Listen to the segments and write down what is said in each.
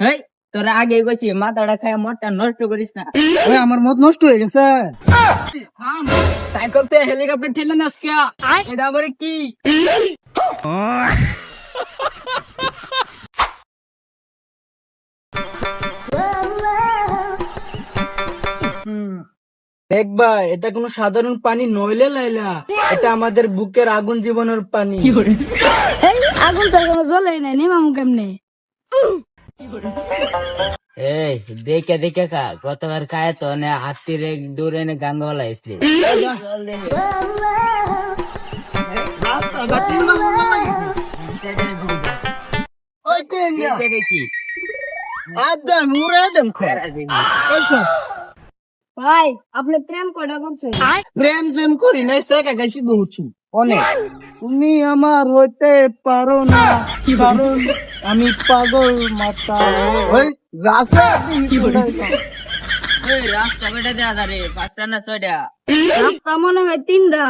হেই তোরা আগে গেছি মাথাটা খায় মদটা নষ্ট করিস না। ওই আমার মত নষ্ট হয়ে গেছে। তাই করতে হেলিকপ্টার ঠেলে না এটা আবার কি? দেখবা এটা কোনো সাধারণ পানি নইলে লাইলা। এটা আমাদের বুকের আগুন জীবনের পানি। আগুন তো এখনও জ্বলে নাই নিমামু কেমনে? এই দেখে দেখে খা। গতবার খায় তো নে হাতির এক দূরে নে গাঙ্গওয়ালা কি? আদান মুরে দেন এসো ভাই আপনি প্রেম কটা করছেন প্রেম সেম করি নাই সেকা গাইছি বহুছি অনেক। তুমি আমার হইতে পারো না কারণ আমি পাগল মাতা ওই রাস্তা কি রাস্তা কয়টা পাঁচটা না ছয়টা? রাস্তা মনে হয় তিনটা।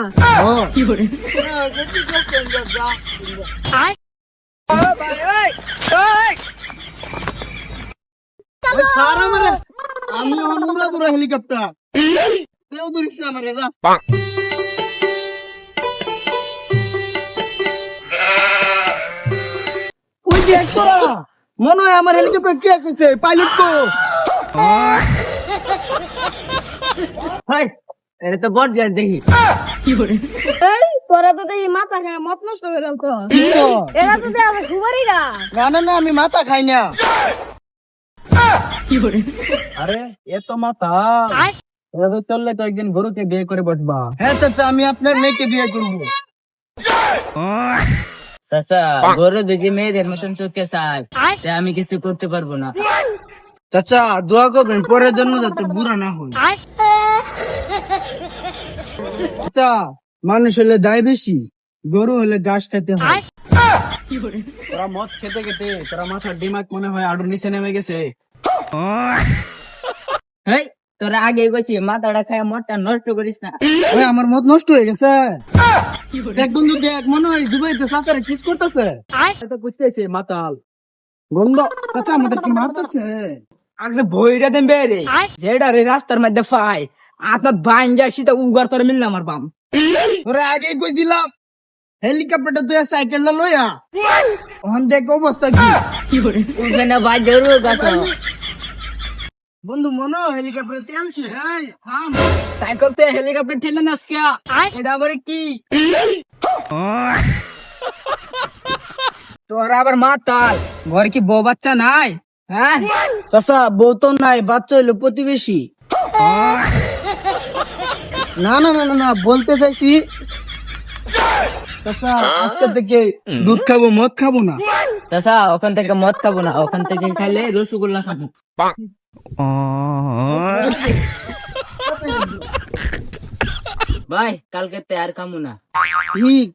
সারা মারে আমি অনুরা হেলিকপ্টার। কেউ দূরিস না মারে মনে হয় আমার হেলিকপ্টার কে এসেছে? পাইলট কো হাই এটা তো বট গাছ দেখি। এই তোরা তো দেখি মাথা খায় মত নষ্ট করে এরা তো দেখে সুপারি গাছ। না না না আমি মাথা খাই না। আরে এ তো মাথা। চললে তো একদিন গরুকে বিয়ে করে বসবা। হ্যাঁ চাচা আমি আপনার মেয়েকে বিয়ে করব। চাচা গরু দেখি মেয়েদের মতন চোখে চাল তা আমি কিছু করতে পারব না। চাচা দোয়া করবেন পরের জন্য যাতে বুড়া না হয়। চাচা মানুষ হলে দায় বেশি গরু হলে ঘাস খেতে হয়। তোরা মদ খেতে খেতে তোরা মাথার ডিমাক মনে হয় আরও নিচে নেমে গেছে। হেই তোরা আগে গেছি মাথাটা খায় মদটা নষ্ট করিস না। আমার মদ নষ্ট হয়ে গেছে। দেখ বন্ধু দেখ মনে হয় দুবাইতে সাঁতারে কিস করতেছে। এটা বুঝতেছে মাতাল। বন্ধ চাচা আমাদের কি মারতেছে আগে বইরা দেন বেরে যেটা রে রাস্তার মধ্যে ফাই আপনার বাইন যা সেটা উগার তোর মিললাম আমার বাম। ওরে আগে কইছিলাম হেলিকপ্টারটা তুই সাইকেল লইয়া। ওখান দেখ অবস্থা কি? উঠবে না ভাই জরুর গাছ বন্ধু মনে হেলিকপ্টার তেল করতে হেলিকপ্টার ঠেলে না এটা আবার কি? তোরা আবার মাতাল। ঘর কি বউ বাচ্চা নাই? হ্যাঁ? চাচা বউ তো নাই বাচ্চা হইল প্রতিবেশী। না না না না না বলতে চাইছি। আজকে থেকে দুধ খাব মদ খাব না। চাচা ওখান থেকে মদ খাব না ওখান থেকে খাইলে রসগোল্লা খাব। ভাই কালকে তে আর খামু না। ঠিক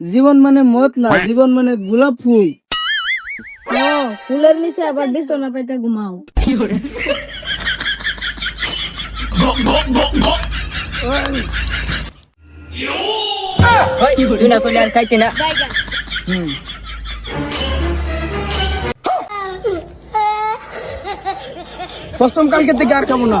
জীবন মানে মদ না জীবন মানে গোলাপ ফুল। ফুলের নিচে আবার বিছনা পেতে ঘুমাও। ভাই তুই না করলে আর খাইতে না। জায়গা কসম কালকে থেকে আর খাবো না